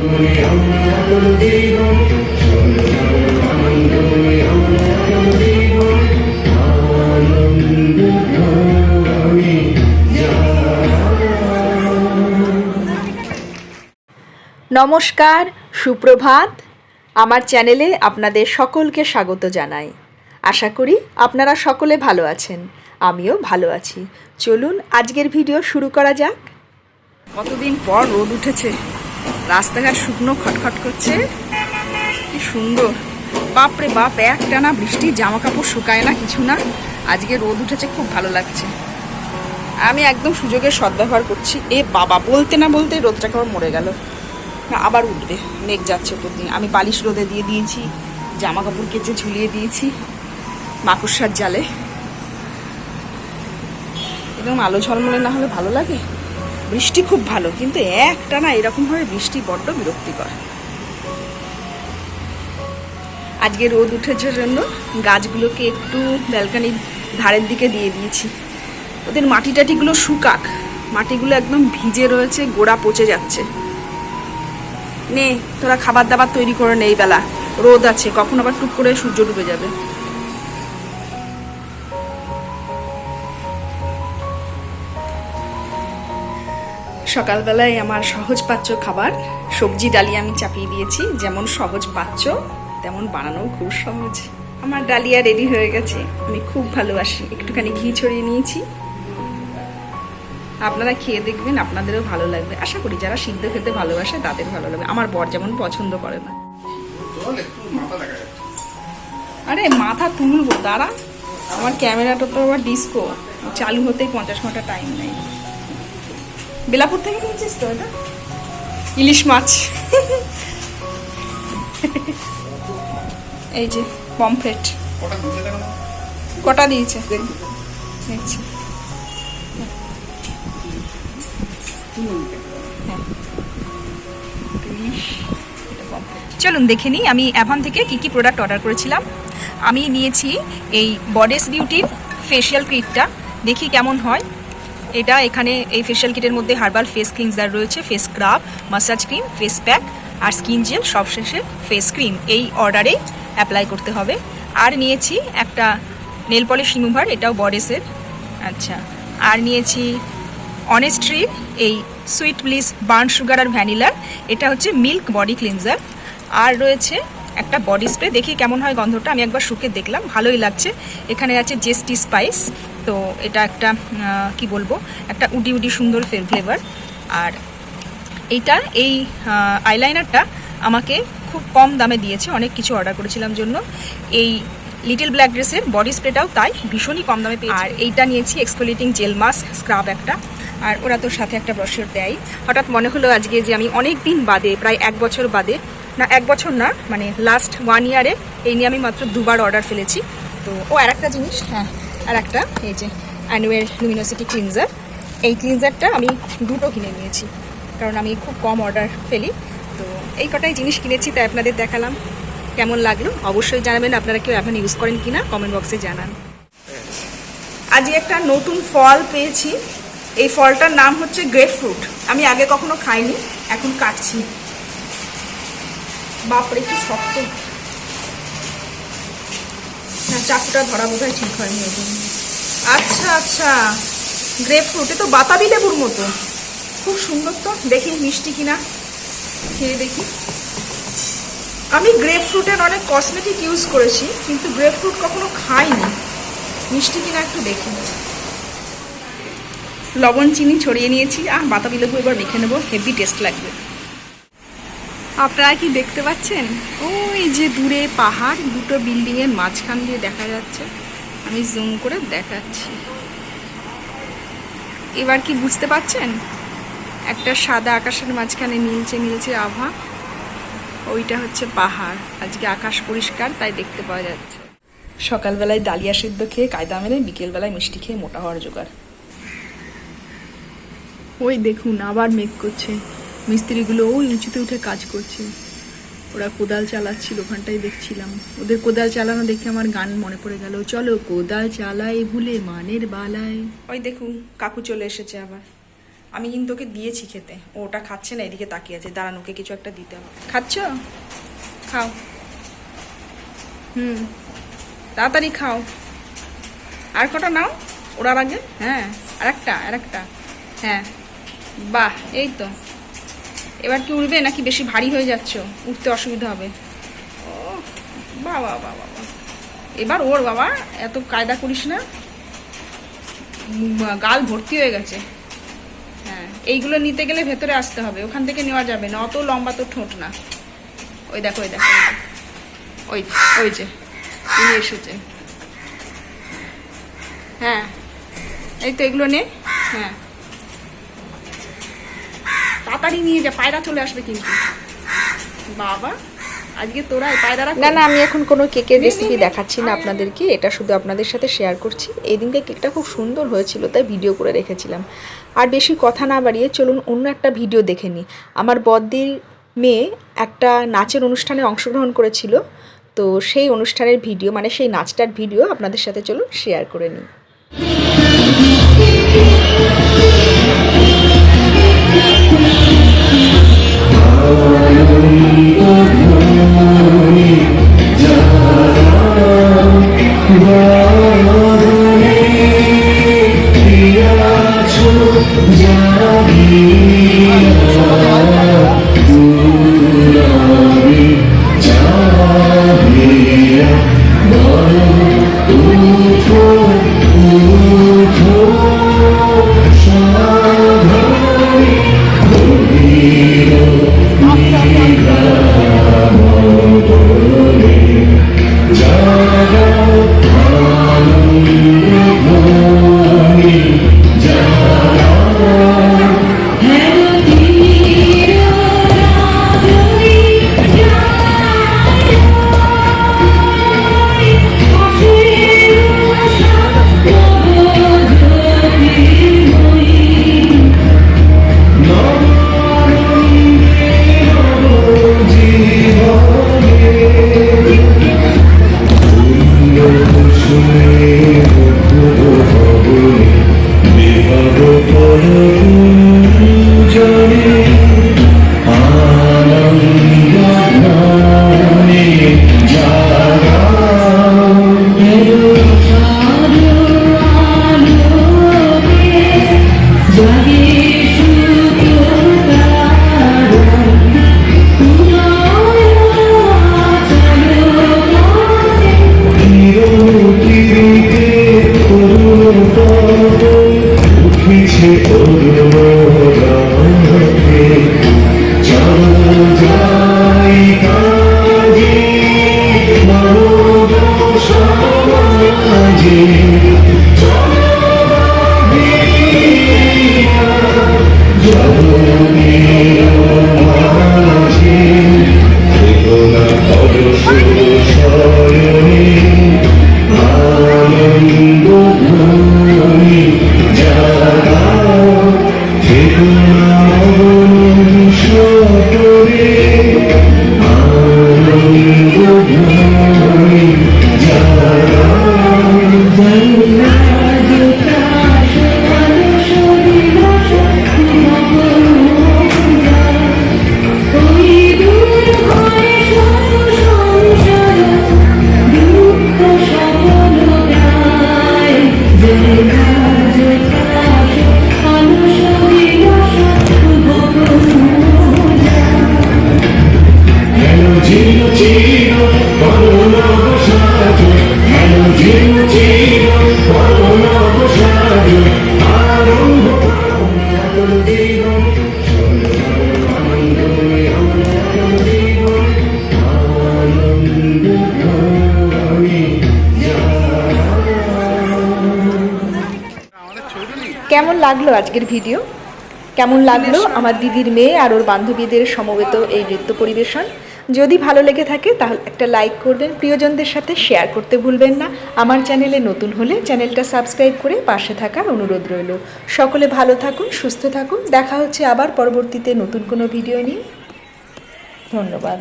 নমস্কার, সুপ্রভাত। আমার চ্যানেলে আপনাদের সকলকে স্বাগত জানাই। আশা করি আপনারা সকলে ভালো আছেন, আমিও ভালো আছি। চলুন আজকের ভিডিও শুরু করা যাক। কতদিন পর রোদ উঠেছে? রাস্তাঘাট শুকনো খটখট করছে। কি সুন্দর। বাপরে বাপ, একটানা বৃষ্টি জামা কাপড় শুকায় না কিছু না। আজকে রোদ উঠেছে, খুব ভালো লাগছে। আমি একদম সুযোগের সদ্ব্যবহার করছি। এ বাবা, বলতে না বলতে রোদটা আমার মরে গেল। আবার উঠবে। মেঘ যাচ্ছে উপর দিয়ে। আমি বালিশ রোদে দিয়ে দিয়েছি জামা কাপড় কেচে ঝুলিয়ে দিয়েছি, মাকড়সার জালে। একদম আলো ঝলমলে না হলে ভালো লাগে? বৃষ্টি খুব ভালো, কিন্তু একটা না এরকমভাবে বৃষ্টি বড্ড বিরক্তিকর। আজকে রোদ উঠেছে জন্য গাছগুলোকে একটু ব্যালকানির ধারের দিকে দিয়ে দিয়েছি। ওদের মাটি টাটিগুলো শুকাক, মাটিগুলো একদম ভিজে রয়েছে, গোড়া পচে যাচ্ছে। নে, তোরা খাবার দাবার তৈরি করে নেই বেলা। রোদ আছে, কখন আবার টুক করে সূর্য ডুবে যাবে। সকালবেলায় আমার সহজ পাচ্য খাবার। সবজি, ডালি আমি চাপিয়ে দিয়েছি। যেমন সহজ পাচ্য, তেমন বানানো খুব সহজ। আমার ডালিয়া রেডি হয়ে গেছে। আমি খুব ভালোবাসি। একটুখানি ঘি ছড়িয়ে নিয়েছি। আপনারা খেয়ে দেখবেন, আপনাদেরও ভালো লাগবে। আশা করি যারা সিদ্ধ খেতে ভালোবাসে, তাদের ভালো লাগবে। আমার বর যেমন পছন্দ করে না। আরে, মাথা তুলবো, দাঁড়া। আমার ক্যামেরাটা তো আবার ডিস্কো চালু হতেই পঞ্চাশ ঘণ্টা টাইম নেই। বেলাপুর থেকে নিয়েছিস তো এটা? ইলিশ মাছ। এই যে পমফ্রেট কটা দিয়েছে দেখছি চলুন দেখে নিই আমি অ্যাভান থেকে কি কি প্রোডাক্ট অর্ডার করেছিলাম। আমি নিয়েছি এই বডেস বিউটির ফেশিয়াল কিটটা দেখি কেমন হয়। এটা এখানে এই ফেশিয়াল কিটের মধ্যে হার্বাল ফেস ক্লিনজার রয়েছে face scrub massage cream face pack আর স্কিন জেল সবশেষে ফেস ক্রিম এই অর্ডারেই অ্যাপ্লাই করতে হবে। আর নিয়েছি একটা নেল পলিশ রিমুভার এটাও বডেসের আচ্ছা আর নিয়েছি অনেস্ট্রি এই সুইট ব্লিস বার্ন সুগার আর ভ্যানিলার এটা হচ্ছে মিল্ক বডি ক্লিনজার আর রয়েছে একটা বডি স্প্রে দেখি কেমন হয় গন্ধটা। আমি একবার শুকে দেখলাম, ভালোই লাগছে। এখানে আছে জেস্টি স্পাইস তো এটা একটা কি বলব, একটা উডি উডি সুন্দর ফ্লেভার আর এইটা, এই আইলাইনারটা আমাকে খুব কম দামে দিয়েছে, অনেক কিছু অর্ডার করেছিলাম জন্য। এই লিটল ব্ল্যাক ড্রেসের বডি স্প্রেটাও তাই, ভীষণই কম দামে পেয়েছি। আর এইটা নিয়েছি এক্সফোলিয়েটিং জেল মাস্ক স্ক্রাব একটা। আর ওরা তো সাথে একটা ব্রশর দেয়। হঠাৎ মনে হলো আজকে যে আমি অনেক দিন বাদে, প্রায় এক বছর বাদে না, এক বছর না মানে লাস্ট ওয়ান ইয়ারে এই নিয়ে আমি মাত্র দুবার অর্ডার ফেলেছি। তো, ও আর একটা জিনিস হ্যাঁ আর একটা, এই যে অ্যানুয়েল লুমিনোসিটি ক্লিনজার এই ক্লিনজারটা আমি দুটো কিনে নিয়েছি, কারণ আমি খুব কম অর্ডার ফেলি। তো, এই কটাই জিনিস কিনেছি, তাই আপনাদের দেখালাম। কেমন লাগল? অবশ্যই জানাবেন, আপনারা কেউ এখন ইউজ করেন কিনা কমেন্ট বক্সে জানান। আজকে একটা নতুন ফল পেয়েছি। এই ফলটার নাম হচ্ছে গ্রেপ ফ্রুট আমি আগে কখনো খাইনি, এখন কাটছি। বাপরে, কি শক্ত। না, চাকুটা ধরা বোধ ঠিক হয়নি ওই। আচ্ছা আচ্ছা। গ্রেপ ফ্রুট তো বাতাবি লেবুর মতো। খুব সুন্দর তো। দেখি মিষ্টি কিনা। খেয়ে দেখি। আমি গ্রেপ ফ্রুটের অনেক কসমেটিক ইউজ করেছি, কিন্তু গ্রেপ ফ্রুট কখনো খাইনি। মিষ্টি কিনা একটু দেখি। লবণ, চিনি ছড়িয়ে নিয়েছি। আর বাতাবি লেবু এবার মেখে নেব। হেভি টেস্ট লাগবে। আপনারা কি দেখতে পাচ্ছেন? ওই যে দূরে পাহাড়, দুটো বিল্ডিংয়ের মাঝখান দিয়ে দেখা যাচ্ছে। আমি জুম করে দেখাচ্ছি। এবার কি বুঝতে পারছেন একটা সাদা আকাশের মাঝখানে নীলচে নীলচে আভা। ওইটা হচ্ছে পাহাড়। আজকে আকাশ পরিষ্কার, তাই দেখতে পাওয়া যাচ্ছে। সকালবেলায় ডালিয়া সিদ্ধ খেয়ে কায়দা মেরে বিকেলবেলায় মিষ্টি খেয়ে মোটা হওয়ার জোগাড়। ওই দেখুন, আবার মেঘ করছে। মিস্ত্রিগুলো ওই উঁচুতে উঠে কাজ করছে। ওরা কোদাল চালাচ্ছিল ওখানটাই দেখছিলাম। ওদের কোদাল চালানো দেখে আমার গান মনে পড়ে গেল চলো কোদাল চালাই ভুলে মানের বালাই ওই দেখুন কাকু চলে এসেছে আবার। আমি কিন্তু ওকে দিয়েছি খেতে ও ওটা খাচ্ছে না এদিকে তাকিয়ে আছে। দাঁড়ান ওকে কিছু একটা দিতে হবে। খাচ্ছ? খাও। হুম। তাড়াতাড়ি খাও। আর কটা নাও? ওরার আগে? হ্যাঁ আর একটা আর একটা হ্যাঁ। বাহ এই তো। এবার কি উঠবে নাকি বেশি ভারী হয়ে যাচ্ছ? উঠতে অসুবিধা হবে। ও বাহ বাহ। এবার ওর বাবা, এত কায়দা করিস না। গাল ভর্তি হয়ে গেছে। হ্যাঁ এইগুলো নিতে গেলে ভেতরে আসতে হবে। ওখান থেকে নেওয়া যাবে না। অত লম্বা তো ঠোঁট না। ওই দেখো ওই দেখো। ওই ওই যে, উনি এসেছে। হ্যাঁ এই তো এগুলো নে। হ্যাঁ। তাড়াতাড়ি নিয়ে যা পায়রা চলে আসবে কিন্তু। বাবা আজকে তোরা এই পায়রারা না না আমি এখন কোনো কেকের রেসিপি। দেখাচ্ছি না আপনাদেরকে এটা শুধু আপনাদের সাথে শেয়ার করছি। এই দিনকে কেকটা খুব সুন্দর হয়েছিল তাই ভিডিও করে রেখেছিলাম। আর বেশি কথা না বাড়িয়ে চলুন অন্য একটা ভিডিও দেখে নিই। আমার বদ্দির মেয়ে একটা নাচের অনুষ্ঠানে অংশগ্রহণ করেছিল তো সেই অনুষ্ঠানের ভিডিও মানে সেই নাচটার ভিডিও আপনাদের সাথে চলুন শেয়ার করে নিই। you. কেমন লাগল আজকের ভিডিও? কেমন লাগল আমার দিদির মেয়ে আর ওর বান্ধবীদের সমবেত এই নৃত্য পরিবেশন? যদি ভালো লেগে থাকে তাহলে একটা লাইক করবেন প্রিয়জনদের সাথে শেয়ার করতে ভুলবেন না। আমার চ্যানেলে নতুন হলে চ্যানেলটা সাবস্ক্রাইব করে পাশে থাকার অনুরোধ রইল। সকলে ভালো থাকুন সুস্থ থাকুন। দেখা হচ্ছে আবার পরবর্তীতে নতুন কোনো ভিডিও নিয়ে। ধন্যবাদ।